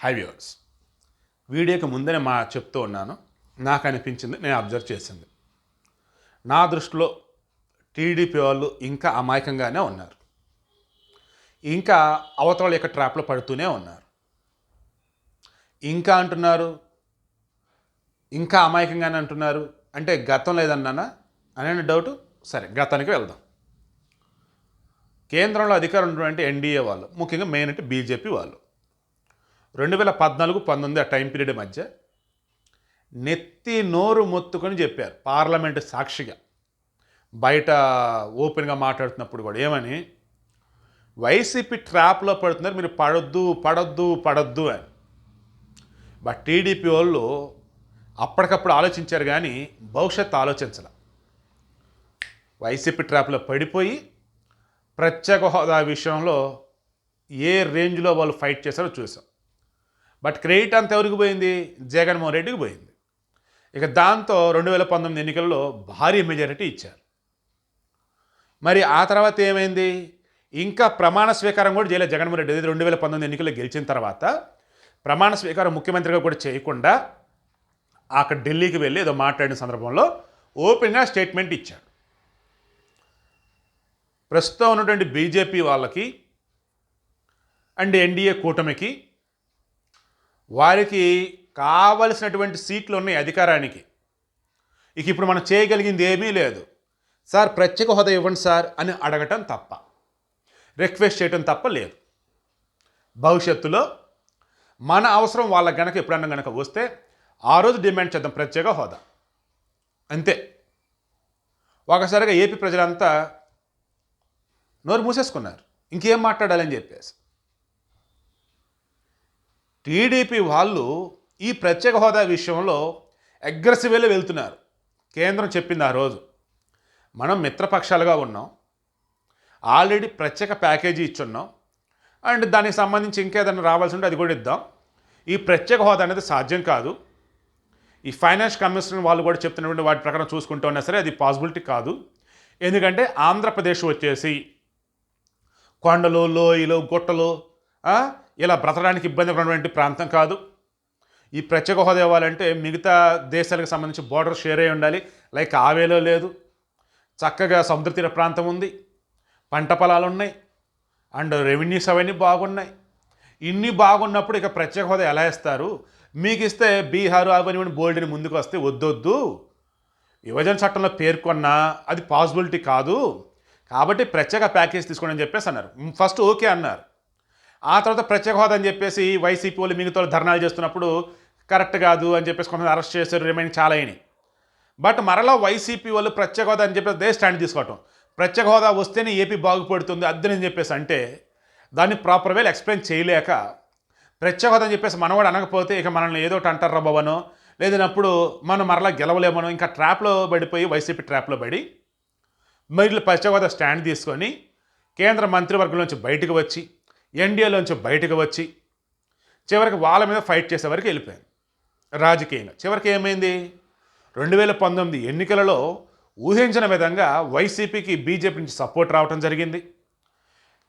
High viewers వీడియోకి ముందే మా చెప్తూ ఉన్నాను. నాకు అనిపించింది నేను అబ్జర్వ్ చేసింది. నా దృష్టిలో టీడీపీ వాళ్ళు ఇంకా అమాయకంగానే ఉన్నారు. ఇంకా అవతల యొక్క ట్రాప్లో పడుతూనే ఉన్నారు. ఇంకా అంటున్నారు ఇంకా అమాయకంగానే అంటున్నారు. అంటే గతం లేదన్నానా అనే డౌట్? సరే గతానికి వెళ్దాం. కేంద్రంలో అధికారం ఉన్నటువంటి ఎన్డీఏ వాళ్ళు ముఖ్యంగా మెయిన్ అంటే బీజేపీ వాళ్ళు రెండు వేల పద్నాలుగు పంతొమ్మిది ఆ టైం పీరియడ్ మధ్య నెత్తి నోరు మొత్తుకొని చెప్పారు పార్లమెంటు సాక్షిగా. బయట ఓపెన్గా మాట్లాడుతున్నప్పుడు కూడా ఏమని? వైసీపీ ట్రాప్లో పడుతున్నారు మీరు పడొద్దు పడొద్దు పడొద్దు అని. బట్ టీడీపీ వాళ్ళు అప్పటికప్పుడు ఆలోచించారు కానీ భవిష్యత్తు ఆలోచించాల. వైసీపీ ట్రాప్లో పడిపోయి ప్రత్యేక హోదా విషయంలో ఏ రేంజ్లో వాళ్ళు ఫైట్ చేశారో చూసాం. బట్ క్రెడిట్ అంత ఎవరికి పోయింది? జగన్మోహన్ రెడ్డికి పోయింది. ఇక దాంతో రెండు వేల పంతొమ్మిది ఎన్నికల్లో భారీ మెజారిటీ ఇచ్చారు. మరి ఆ తర్వాత ఏమైంది? ఇంకా ప్రమాణ స్వీకారం కూడా చేయలేదు జగన్మోహన్ రెడ్డి. రెండు వేల పంతొమ్మిది ఎన్నికల్లో గెలిచిన తర్వాత ప్రమాణ స్వీకారం ముఖ్యమంత్రిగా కూడా చేయకుండా అక్కడ ఢిల్లీకి వెళ్ళి ఏదో మాట్లాడిన సందర్భంలో ఓపెన్గా స్టేట్మెంట్ ఇచ్చాడు. ప్రస్తుతం ఉన్నటువంటి బీజేపీ వాళ్ళకి అండ్ ఎన్డీఏ కూటమికి వారికి కావలసినటువంటి సీట్లు ఉన్నాయి అధికారానికి. ఇక ఇప్పుడు మనం చేయగలిగింది ఏమీ లేదు. సార్ ప్రత్యేక హోదా ఇవ్వండి సార్ అని అడగటం తప్ప రిక్వెస్ట్ చేయటం తప్ప లేదు. భవిష్యత్తులో మన అవసరం వాళ్ళ గనక ఎప్పుడన్నా గనక వస్తే ఆ రోజు డిమాండ్ చేద్దాం ప్రత్యేక హోదా. అంతే. ఒకసారిగా ఏపీ ప్రజలంతా నోరు మూసేసుకున్నారు. ఇంకేం మాట్లాడాలని చెప్పేసి. టీడీపీ వాళ్ళు ఈ ప్రత్యేక హోదా విషయంలో అగ్రెసివ్గా వెళ్తున్నారు. కేంద్రం చెప్పింది ఆ రోజు. మనం మిత్రపక్షాలుగా ఉన్నాం. ఆల్రెడీ ప్రత్యేక ప్యాకేజీ ఇచ్చున్నాం. అండ్ దానికి సంబంధించి ఇంకేదైనా రావాల్సి ఉంటే అది కూడా ఇద్దాం. ఈ ప్రత్యేక హోదా అనేది సాధ్యం కాదు. ఈ ఫైనాన్స్ కమిషన్ వాళ్ళు కూడా చెప్తున్నటువంటి వాటి ప్రకారం చూసుకుంటూ ఉన్నా సరే అది పాసిబిలిటీ కాదు. ఎందుకంటే ఆంధ్రప్రదేశ్ వచ్చేసి కొండలు లోయలు గుట్టలు ఇలా బ్రతడానికి ఇబ్బంది పడినటువంటి ప్రాంతం కాదు. ఈ ప్రత్యేక హోదా ఇవ్వాలంటే మిగతా దేశాలకు సంబంధించి బోర్డర్ షేర్ అయి ఉండాలి. లైక్ ఆవేలో లేదు. చక్కగా సముద్ర తీర ప్రాంతం ఉంది. పంట పొలాలు ఉన్నాయి. అండ్ రెవెన్యూస్ అవన్నీ బాగున్నాయి. ఇన్ని బాగున్నప్పుడు ఇక ప్రత్యేక హోదా ఎలా ఇస్తారు? మీకు ఇస్తే బీహారు అవన్నీ బోల్డ్ని ముందుకు వస్తే వద్దొద్దు. విభజన చట్టంలో పేర్కొన్నా అది పాసిబిలిటీ కాదు. కాబట్టి ప్రత్యేక ప్యాకేజ్ తీసుకోండి అని చెప్పేసి అన్నారు. ఫస్ట్ ఓకే అన్నారు. ఆ తర్వాత ప్రత్యేక హోదా అని చెప్పేసి వైసీపీ వాళ్ళు మిగతా వాళ్ళు ధర్నాలు చేస్తున్నప్పుడు కరెక్ట్ కాదు అని చెప్పేసి కొంతమంది అరెస్ట్ చేశారు రిమైనింగ్ చాలా అయినాయి. బట్ మరలా వైసీపీ వాళ్ళు ప్రత్యేక హోదా అని చెప్పేసి దే స్టాండ్ తీసుకోవటం. ప్రత్యేక హోదా వస్తేనే ఏపీ బాగుపడుతుంది అద్దని చెప్పేసి అంటే దాన్ని ప్రాపర్ వేలు ఎక్స్ప్లెయిన్ చేయలేక ప్రత్యేక హోదా అని చెప్పేసి మనవాడు అనకపోతే ఇక మనల్ని ఏదో ఒకటి అంటారు బాబనో లేదన్నప్పుడు మనం మరలా గెలవలేమనో ఇంకా ట్రాప్లో పడిపోయి వైసీపీ ట్రాప్లో పడి మరి ప్రత్యేక హోదా స్టాండ్ తీసుకొని కేంద్ర మంత్రివర్గం నుంచి బయటకు వచ్చి ఎన్డీఏలోంచి బయటకు వచ్చి చివరికి వాళ్ళ మీద ఫైట్ చేసే వరకు వెళ్ళిపోయింది రాజకీయంగా. చివరికి ఏమైంది? రెండు వేల పంతొమ్మిది ఎన్నికలలో ఊహించిన విధంగా వైసీపీకి బీజేపీ నుంచి సపోర్ట్ రావటం జరిగింది.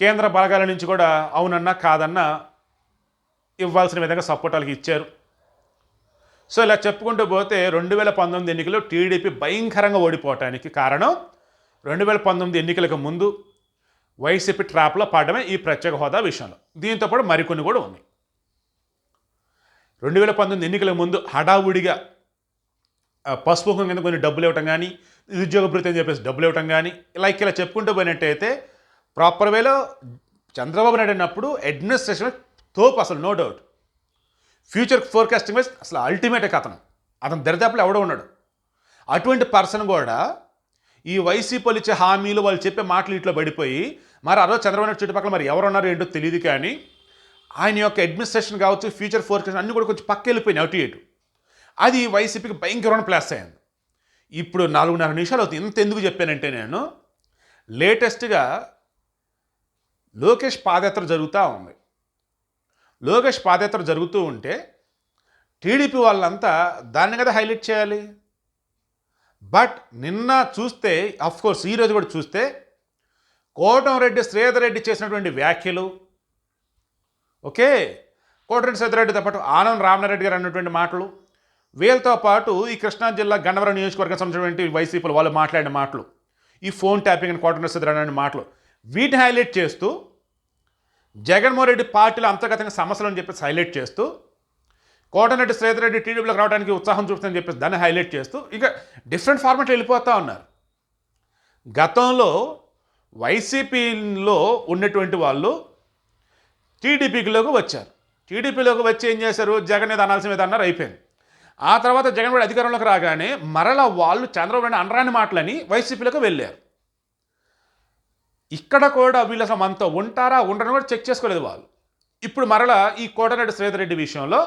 కేంద్ర బలగాల నుంచి కూడా అవునన్నా కాదన్నా ఇవ్వాల్సిన విధంగా సపోర్ట్ వాళ్ళకి ఇచ్చారు. సో ఇలా చెప్పుకుంటూ పోతే రెండు వేల పంతొమ్మిది ఎన్నికలు టీడీపీ భయంకరంగా ఓడిపోవటానికి కారణం రెండు వేల పంతొమ్మిది ఎన్నికలకు ముందు వైసీపీ ట్రాప్లో పడడమే ఈ ప్రత్యేక హోదా విషయంలో. దీంతో పాటు మరికొన్ని కూడా ఉన్నాయి. రెండు వేల పంతొమ్మిది ఎన్నికల ముందు హడావుడిగా ఆ, పసుపు కింద కొన్ని డబ్బులు ఇవ్వటం కానీ నిరుద్యోగ భృతి అని చెప్పేసి డబ్బులు ఇవ్వటం కానీ లైక్ ఇలా చెప్పుకుంటూ పోయినట్టయితే ప్రాపర్ వేలో చంద్రబాబు నాయుడు అన్నప్పుడు అడ్మినిస్ట్రేషన్ తోపు అసలు no doubt. Future forecasting wise అసలు అల్టిమేట్ అతను అతను దరిదాపులు ఎవడో ఉన్నాడు. అటువంటి పర్సన్ కూడా ఈ వైసీపీలు ఇచ్చే హామీలు వాళ్ళు చెప్పే మాటలు ఇట్లా పడిపోయి మరి ఆ రోజు చంద్రబాబు నాయుడు చుట్టుపక్కల మరి ఎవరున్నారో ఏంటో తెలియదు కానీ ఆయన యొక్క అడ్మినిస్ట్రేషన్ కావచ్చు ఫ్యూచర్ ఫోర్కాస్ట్ అన్నీ కూడా కొంచెం పక్క వెళ్ళిపోయినాయి అటు ఇటు. అది వైసీపీకి భయంకరమైన ప్లాస్ అయింది ఇప్పుడు నాలుగున్నర నిమిషాలు అవుతుంది. ఇంత ఎందుకు చెప్పానంటే నేను లేటెస్ట్గా లోకేష్ పాదయాత్ర జరుగుతూ ఉంది. లోకేష్ పాదయాత్ర జరుగుతూ ఉంటే టీడీపీ వాళ్ళంతా దాన్ని కదా హైలైట్ చేయాలి? బట్ నిన్న చూస్తే అఫ్కోర్స్ ఈరోజు కూడా చూస్తే కోటంరెడ్డి శ్రీధర్ రెడ్డి చేసినటువంటి వ్యాఖ్యలు ఓకే? కోటిరెడ్డి సత్యరెడ్డితో పాటు ఆనంద్ రామనారెడ్డి గారు అన్నటువంటి మాటలు వీళ్ళతో పాటు ఈ కృష్ణా జిల్లా గన్నవరం నియోజకవర్గం సంబంధించినటువంటి వైసీపీలు వాళ్ళు మాట్లాడిన మాటలు ఈ ఫోన్ ట్యాపింగ్ అని కోటరెడ్డి సత్యరెడ్డి అనే మాటలు వీటిని హైలైట్ చేస్తూ జగన్మోహన్ రెడ్డి పార్టీలో అంతర్గతంగా సమస్యలు అని చెప్పేసి హైలైట్ చేస్తూ కోటనటి శ్రీధర్ రెడ్డి టీడీపీలోకి రావడానికి ఉత్సాహం చూపుతుందని చెప్పేసి దాన్ని హైలైట్ చేస్తూ ఇక డిఫరెంట్ ఫార్మాట్ వెళ్ళిపోతూ ఉన్నారు. గతంలో వైసీపీలో ఉన్నటువంటి వాళ్ళు టీడీపీలోకి వచ్చారు. టీడీపీలోకి వచ్చి ఏం చేశారు? జగన్ మీద అనాల్సిన మీద అన్నారు అయిపోయింది. ఆ తర్వాత జగన్ కూడా అధికారంలోకి రాగానే మరలా వాళ్ళు చంద్రబాబు నాయుడు అనరాని మాటలని వైసీపీలోకి వెళ్ళారు. ఇక్కడ కూడా వీళ్ళు అసలు మనతో ఉంటారా? ఉండరని కూడా చెక్ చేసుకోలేదు వాళ్ళు. ఇప్పుడు మరలా ఈ కోటరెడ్డి శ్రీధర్ రెడ్డి విషయంలో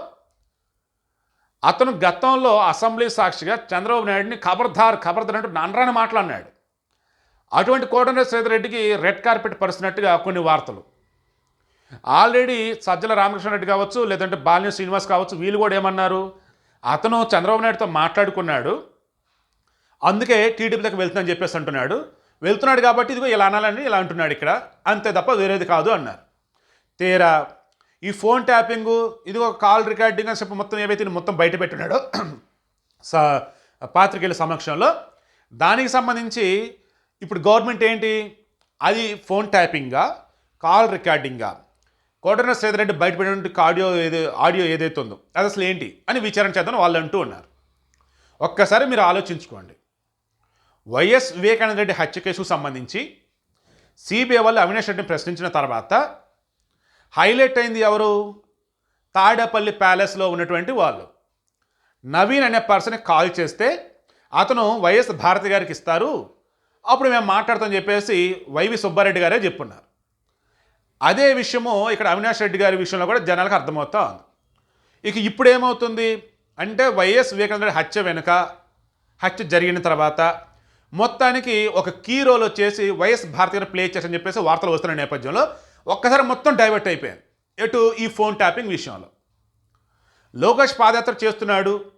అతను గతంలో అసెంబ్లీ సాక్షిగా చంద్రబాబు నాయుడిని ఖబర్దార్ ఖబర్దార్ అంటూ నన్రాని మాట్లాడినాడు. అటువంటి కోటనే శ్రీధర్ రెడ్డికి రెడ్ కార్పెట్ పరిచినట్టుగా కొన్ని వార్తలు. ఆల్రెడీ సజ్జల రామకృష్ణారెడ్డి కావచ్చు లేదంటే బాలిని శ్రీనివాస్ కావచ్చు వీళ్ళు కూడా ఏమన్నారు? అతను చంద్రబాబు నాయుడుతో మాట్లాడుకున్నాడు. అందుకే టీడీపీలోకి వెళ్తుందని చెప్పేసి అంటున్నాడు. వెళ్తున్నాడు కాబట్టి ఇదిగో ఇలా అనాలని ఇలా అంటున్నాడు ఇక్కడ. అంతే తప్ప వేరేది కాదు అన్నారు. తీరా ఈ ఫోన్ ట్యాపింగు ఒక కాల్ రికార్డింగ్ అని చెప్పి మొత్తం ఏవైతే మొత్తం బయట పెట్టున్నాడో స పాత్రికేయుల సమక్షంలో. దానికి సంబంధించి ఇప్పుడు గవర్నమెంట్ ఏంటి? అది ఫోన్ ట్యాపింగ్గా కాల్ రికార్డింగా. కోటన శ్రీధరెడ్డి బయట ఆడియో ఏది ఆడియో ఏదైతే ఉందో అది అసలు ఏంటి అని విచారణ చేద్దాం వాళ్ళు అంటూ ఉన్నారు. ఒక్కసారి మీరు ఆలోచించుకోండి. వైఎస్ వివేకానంద రెడ్డి హత్య కేసుకు సంబంధించి సిబిఐ వాళ్ళు అవినాష్ రెడ్డిని ప్రశ్నించిన తర్వాత హైలైట్ అయింది ఎవరు? తాడేపల్లి ప్యాలెస్లో ఉన్నటువంటి వాళ్ళు. నవీన్ అనే పర్సన్కి కాల్ చేస్తే అతను వైఎస్ భారతి గారికి ఇస్తారు అప్పుడు మేము మాట్లాడతాం చెప్పేసి వైవి సుబ్బారెడ్డి గారే చెప్పున్నారు అదే విషయము ఇక్కడ అవినాష్ రెడ్డి గారి విషయంలో కూడా జనాలకు అర్థమవుతా ఉంది. ఇక ఇప్పుడు ఏమవుతుంది అంటే వైఎస్ వివేకానంద రెడ్డి హత్య వెనుక హత్య జరిగిన తర్వాత మొత్తానికి ఒక కీ రోల్ వచ్చేసి వైఎస్ భారతి గారు ప్లే చేసని చెప్పేసి వార్తలు వస్తున్న నేపథ్యంలో ఒక్కసారి మొత్తం డైవర్ట్ అయిపోయాను. ఎటు? ఈ ఫోన్ ట్యాపింగ్ విషయంలో. లోకేష్ పాదయాత్ర చేస్తున్నాడు.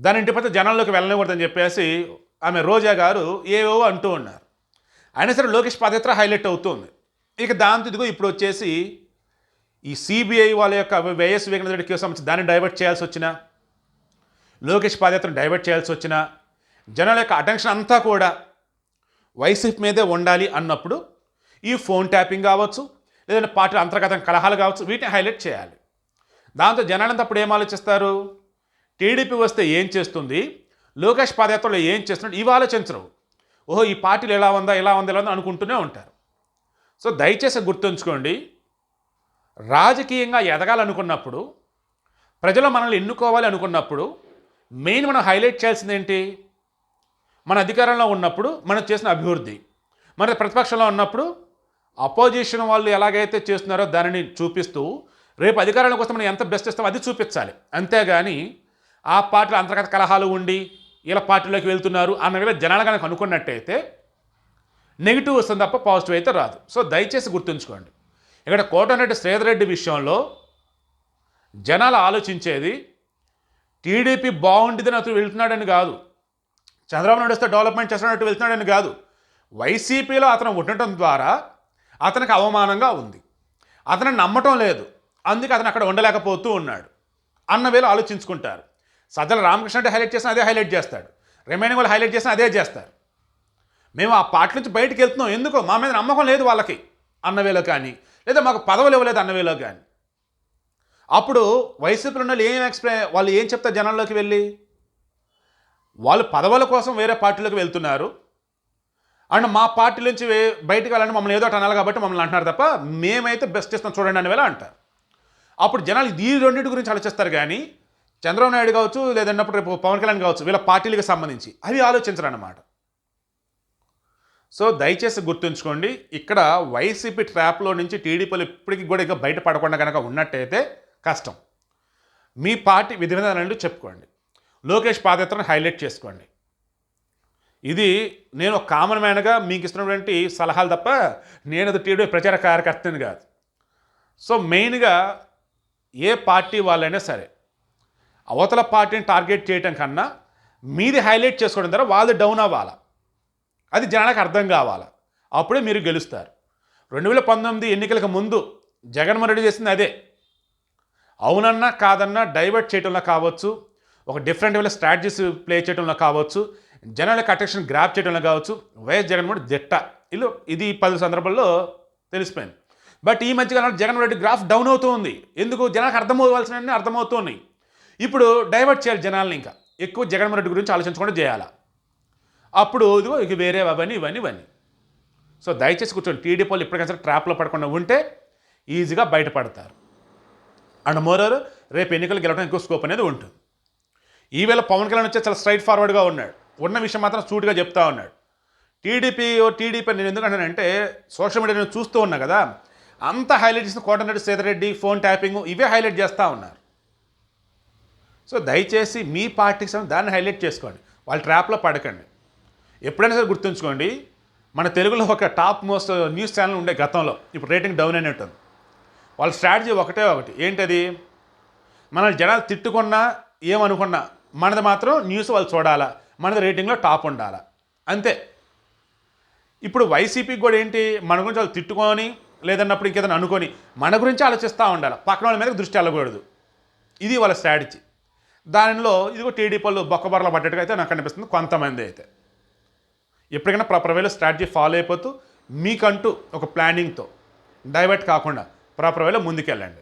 దాని ఇంటి పట్ల జనంలోకి వెళ్ళనివ్వడదని చెప్పేసి ఆమె రోజా గారు ఏవేవో అంటూ ఉన్నారు. అయినా సరే లోకేష్ పాదయాత్ర హైలైట్ అవుతుంది. ఇక దాంతో ఇదిగో ఇప్పుడు వచ్చేసి ఈ సిబిఐ వాళ్ళ యొక్క వైఎస్ వివేకానంద రెడ్డి కేసు సంబంధించి దాన్ని డైవర్ట్ చేయాల్సి వచ్చినా లోకేష్ పాదయాత్రను డైవర్ట్ చేయాల్సి వచ్చినా జనాల యొక్క అటెన్షన్ అంతా కూడా వైసీపీ మీదే ఉండాలి అన్నప్పుడు ఈ ఫోన్ ట్యాపింగ్ కావచ్చు లేదంటే పార్టీ అంతర్గత కలహాలు కావచ్చు వీటిని హైలైట్ చేయాలి. దాంతో జనాలంతా అప్పుడు ఏం ఆలోచిస్తారు? టీడీపీ వస్తే ఏం చేస్తుంది? లోకేష్ పాదయాత్రలో ఏం చేస్తున్నాడు? ఇవి ఆలోచించరు. ఓహో ఈ పార్టీలు ఎలా ఉందా ఎలా ఉందా ఎలా ఉందా అనుకుంటూనే ఉంటారు. సో దయచేసి గుర్తుంచుకోండి రాజకీయంగా ఎదగాలనుకున్నప్పుడు ప్రజలు మనల్ని ఎన్నుకోవాలి అనుకున్నప్పుడు మెయిన్ మనం హైలైట్ చేయాల్సింది ఏంటి? మన అధికారంలో ఉన్నప్పుడు మనం చేసిన అభివృద్ధి. మన ప్రతిపక్షంలో ఉన్నప్పుడు అపోజిషన్ వాళ్ళు ఎలాగైతే చేస్తున్నారో దానిని చూపిస్తూ రేపు అధికారంలోకి వస్తే మనం ఎంత బెస్ట్ ఇస్తామో అది చూపించాలి. అంతేగాని ఆ పార్టీలో అంతర్గత కలహాలు ఉండి ఇలా పార్టీలోకి వెళ్తున్నారు అన్న విధంగా జనాలు కనుక అనుకున్నట్టయితే నెగిటివ్ వస్తుంది తప్ప పాజిటివ్ అయితే రాదు. సో దయచేసి గుర్తుంచుకోండి. ఇక్కడ కోటరెడ్డి శ్రీధర్రెడ్డి విషయంలో జనాలు ఆలోచించేది టీడీపీ బాగుండిదని అతను వెళ్తున్నాడని కాదు. చంద్రబాబు నాయుడు వస్తే డెవలప్మెంట్ చేస్తున్నట్టు వెళ్తున్నాడని కాదు. వైసీపీలో అతను ఉండటం ద్వారా అతనికి అవమానంగా ఉంది. అతను నమ్మటం లేదు. అందుకే అతను అక్కడ ఉండలేకపోతూ ఉన్నాడు. అన్న వేలు ఆలోచించుకుంటారు. సజ్జల రామకృష్ణ హైలైట్ చేసిన అదే హైలైట్ చేస్తాడు. రిమైనింగ్ వాళ్ళు హైలైట్ చేసిన అదే చేస్తారు. మేము ఆ పార్టీ నుంచి బయటకు వెళ్తున్నాం. ఎందుకో మా మీద నమ్మకం లేదు వాళ్ళకి. అన్నవేలో కానీ లేదా మాకు పదవులు ఇవ్వలేదు అన్నవేలో కానీ. అప్పుడు వైసీపీలో ఉన్న వాళ్ళు ఏం ఎక్స్ప్లెయిన్ వాళ్ళు ఏం చెప్తారు జనంలోకి వెళ్ళి? వాళ్ళు పదవుల కోసం వేరే పార్టీలోకి వెళ్తున్నారు. అండ్ మా పార్టీ నుంచి బయటకు వెళ్ళండి మమ్మల్ని ఏదో అనాలి కాబట్టి మమ్మల్ని అంటున్నారు తప్ప మేమైతే బెస్ట్ ఇస్తాం చూడండి అని వేళ అంటారు అప్పుడు జనాలు ఈ రెండింటి గురించి ఆలోచిస్తారు కానీ చంద్రబాబు నాయుడు కావచ్చు లేదన్నప్పుడు రేపు పవన్ కళ్యాణ్ కావచ్చు వీళ్ళ పార్టీలకు సంబంధించి అవి ఆలోచించరన్నమాట. సో దయచేసి గుర్తుంచుకోండి ఇక్కడ వైసీపీ ట్రాప్లో నుంచి టీడీపీలు ఇప్పటికీ కూడా ఇంకా బయటపడకుండా కనుక ఉన్నట్టయితే కష్టం. మీ పార్టీ విధి విధానాలు చెప్పుకోండి. లోకేష్ పాదయాత్రను హైలైట్ చేసుకోండి. ఇది నేను ఒక కామన్ మ్యాన్గా మీకు ఇస్తున్నటువంటి సలహాలు తప్ప నేను అది టీడీపీ ప్రచార కార్యకర్తని కాదు. సో మెయిన్గా ఏ పార్టీ వాళ్ళైనా సరే అవతల పార్టీని టార్గెట్ చేయటం కన్నా మీది హైలైట్ చేసుకోవడం ద్వారా వాళ్ళు డౌన్ అవ్వాలా? అది జనానికి అర్థం కావాలి? అప్పుడే మీరు గెలుస్తారు. రెండు వేల పంతొమ్మిది ఎన్నికలకు ముందు జగన్మోహన్ రెడ్డి చేసింది అదే. అవునన్నా కాదన్నా డైవర్ట్ చేయడంలో కావచ్చు ఒక డిఫరెంట్ వేల స్ట్రాటజీస్ ప్లే చేయడంలో కావచ్చు జనాలకు అట్రాక్షన్ గ్రాప్ చేయడంలో కావచ్చు వైఎస్ జగన్మోహన్ దిట్ట ఇల్లు ఇది పలు సందర్భాల్లో తెలిసిపోయింది. బట్ ఈ మధ్యకాలంలో జగన్ రెడ్డి గ్రాఫ్ డౌన్ అవుతూ ఉంది. ఎందుకు? జనాలకు అర్థమవలసిన అర్థమవుతున్నాయి. ఇప్పుడు డైవర్ట్ చేయాలి జనాల్ని ఇంకా. ఎక్కువ జగన్మోహన్ రెడ్డి గురించి ఆలోచించకుండా చేయాలా. అప్పుడు ఇదిగో ఇక వేరే అవన్నీ ఇవన్నీ ఇవన్నీ. సో దయచేసి కూర్చోండి. టీడీపీ వాళ్ళు ఇప్పటికైనా ట్రాప్లో పడకుండా ఉంటే ఈజీగా బయటపడతారు. అండ్ మోరర్ రేపు ఎన్నికలు గెలవడం ఎక్కువ స్కోప్ అనేది ఉంటుంది. ఈవేళ పవన్ కళ్యాణ్ వచ్చే చాలా స్ట్రైట్ ఫార్వర్డ్గా ఉన్నాడు. ఉన్న విషయం మాత్రం సూటిగా చెప్తా ఉన్నాడు. టీడీపీ టీడీపీ నేను ఎందుకంటానంటే సోషల్ మీడియా నేను చూస్తూ ఉన్నా కదా అంత హైలైట్ చేసిన కోటనరెడ్డి సీతారెడ్డి ఫోన్ ట్యాపింగ్ ఇవే హైలైట్ చేస్తూ ఉన్నారు. సో దయచేసి మీ పార్టీకి సంబంధించి దాన్ని హైలైట్ చేసుకోండి. వాళ్ళ ట్రాప్లో పడకండి. ఎప్పుడైనా సరే గుర్తుంచుకోండి మన తెలుగులో ఒక టాప్ మోస్ట్ న్యూస్ ఛానల్ ఉండే గతంలో ఇప్పుడు రేటింగ్ డౌన్ అయినట్టు ఉంది. వాళ్ళ స్ట్రాటజీ ఒకటే ఒకటి. ఏంటది? మన జనాలు తిట్టుకున్నా ఏమనుకున్నా మనది మాత్రం న్యూస్ వాళ్ళు చూడాలా? మనది రేటింగ్లో టాప్ ఉండాలి. అంతే. ఇప్పుడు వైసీపీకి కూడా ఏంటి మన గురించి వాళ్ళు తిట్టుకొని లేదన్నప్పుడు ఇంకేదైనా అనుకొని మన గురించి ఆలోచిస్తూ ఉండాలి. పక్కన వాళ్ళ మీద దృష్టి వెళ్ళకూడదు. ఇది వాళ్ళ స్ట్రాటజీ దానిలో ఇదిగో టీడీపీ వాళ్ళు బొక్కబొరల పడ్డట్టుగా అయితే నాకు అనిపిస్తుంది కొంతమంది అయితే. ఎప్పటికైనా ప్రాపర్ వేలో స్ట్రాటజీ ఫాలో అయిపోతూ మీకంటూ ఒక ప్లానింగ్తో డైవర్ట్ కాకుండా ప్రాపర్ వేలో ముందుకెళ్ళండి.